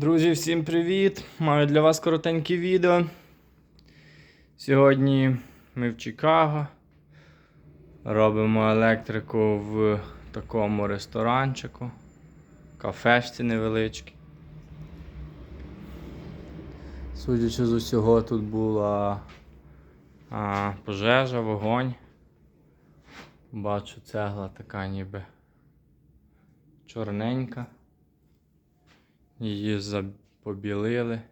Друзі, всім привіт! Маю для вас коротеньке відео. Сьогодні ми в Чикаго. Робимо електрику в такому ресторанчику, кафешці невеличкій. Судячи з усього, тут була а, пожежа, вогонь. Бачу, цегла така ніби чорненька. Її запобілили.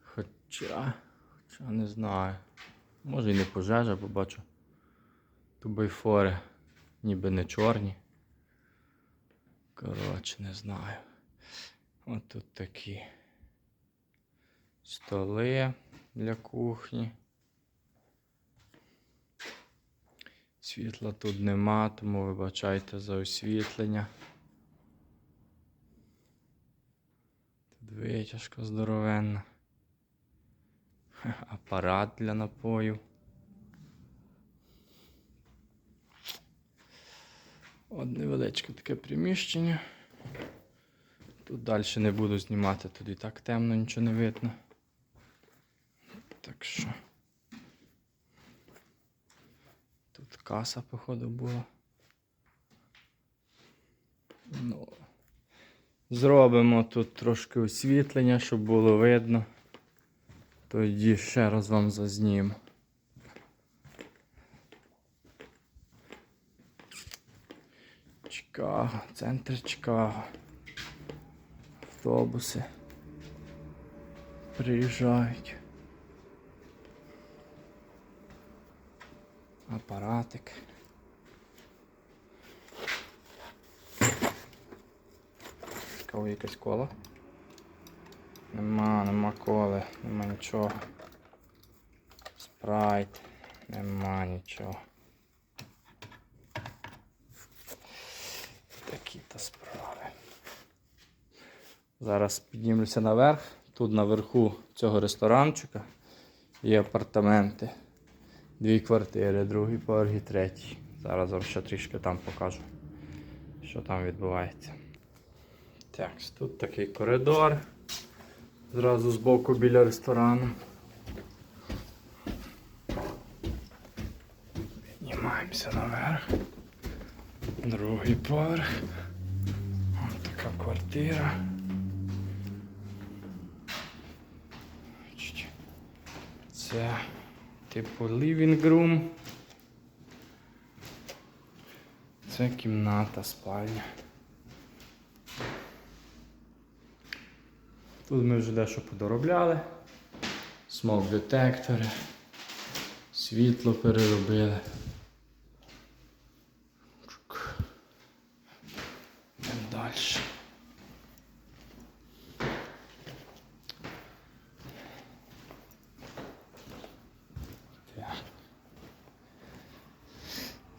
Хоча, хоча не знаю. Може і не пожежа, бо бачу тубайфори ніби не чорні. Коротше, не знаю. От тут такі столи для кухні. Світла тут нема, тому вибачайте за освітлення. Тут витяжка здоровенна. Апарат для напою. От невеличке таке приміщення. Тут далі не буду знімати, тут і так темно, нічого не видно. Так що. Тут каса, походу, була. Ну. Зробимо тут трошки освітлення, щоб було видно. Тоді ще раз вам зазніму. Чикаго, центр Чикаго. Автобуси приїжджають. Апаратик. Цікаво якась кола. Нема, нема коли, нема нічого. Спрайт, нема нічого. Такі то справи. Зараз піднімемося наверх. Тут наверху цього ресторанчика є апартаменти. Дві квартири, другий поверх і третій. Зараз вам ще трішки там покажу, що там відбувається. Так, тут такий коридор. Зразу збоку біля ресторану. Піднімаємося наверх. Другий поверх. Ось така квартира. Це типу living room. Це кімната, спальня. Тут ми вже дещо подоробляли. Смок детектори, світло переробили. Йдемо далі.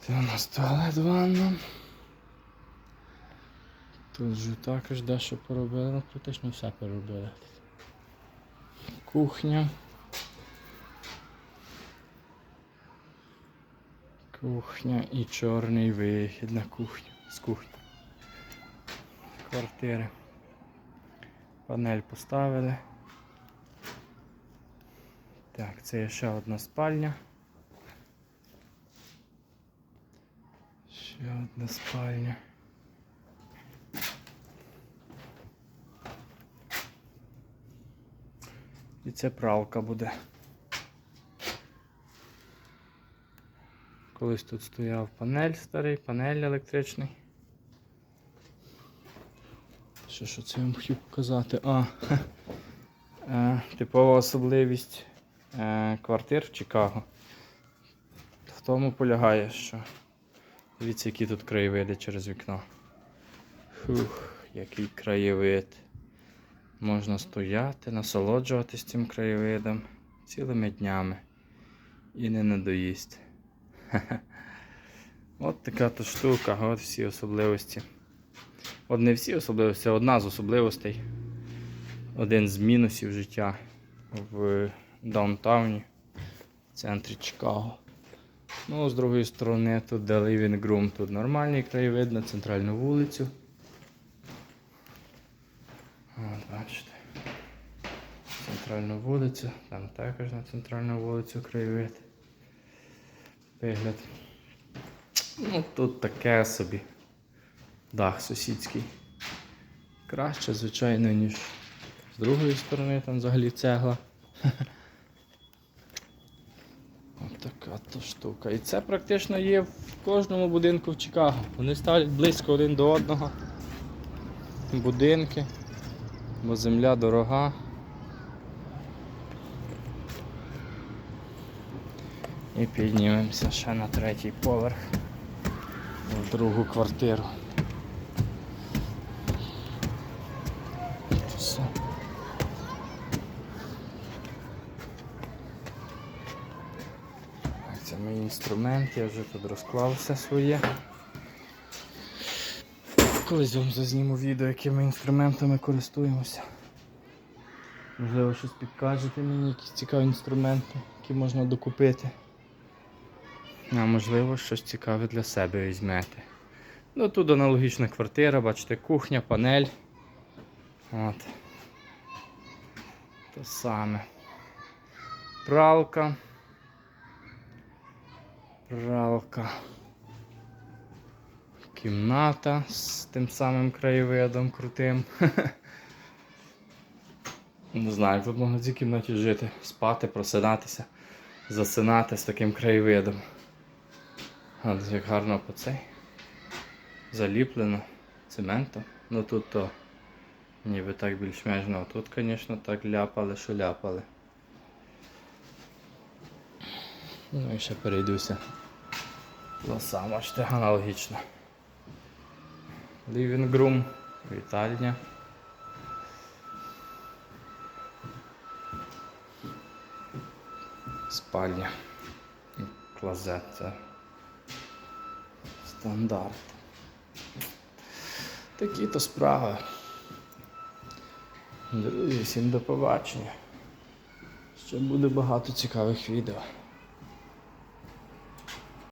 Це у нас туалет ванна. Тут же також дещо поробили, ну практично все переробили. Кухня. Кухня і чорний вихід на кухню. З кухні. Квартири. Панель поставили. Так, це ще одна спальня. Ще одна спальня. І це пралка буде. Колись тут стояв панель старий, панель електричний. Що що це я вам хотів показати? А, е, типова особливість е, квартир в Чикаго. В тому полягає, що дивіться, які тут краєвиди через вікно. Фух, який краєвид. Можна стояти, насолоджуватись цим краєвидом цілими днями і не надоїсть. От така то штука, от всі особливості. От не всі особливості, а одна з особливостей. Один з мінусів життя в даунтауні, в центрі Чикаго. Ну, з другої сторони, тут де Living Room, тут нормальний краєвид на центральну вулицю. Бачите. Центральну вулицю, там також на центральну вулицю краєвид. Вигляд. Ну, тут таке собі. Дах сусідський. Краще, звичайно, ніж з другої сторони, там взагалі цегла. От така то штука. І це практично є в кожному будинку в Чикаго. Вони ставлять близько один до одного. Будинки, бо земля дорога. І піднімемося ще на третій поверх в другу квартиру. Все. Так, Це мої інструменти, я вже тут розклав все своє. Колись вам зазніму відео, якими інструментами користуємося. Можливо, щось підкажете мені, якісь цікаві інструменти, які можна докупити. А можливо, щось цікаве для себе візьмете. Ну тут аналогічна квартира, бачите, кухня, панель. От. Те саме. Пралка. Пралка. Кімната з тим самим краєвидом крутим. Не знаю, як тут можна в цій кімнаті жити, спати, просинатися, засинати з таким краєвидом. А як гарно по цей. Заліплено цементом. Ну тут то ніби так більш-менш, ну а тут, звісно, так ляпали, що ляпали. Ну і ще перейдуся. Ну сам бачите, аналогічно. Living room, вітальня. Спальня. Це стандарт. Такі то справи. Друзі, всім до побачення. Ще буде багато цікавих відео.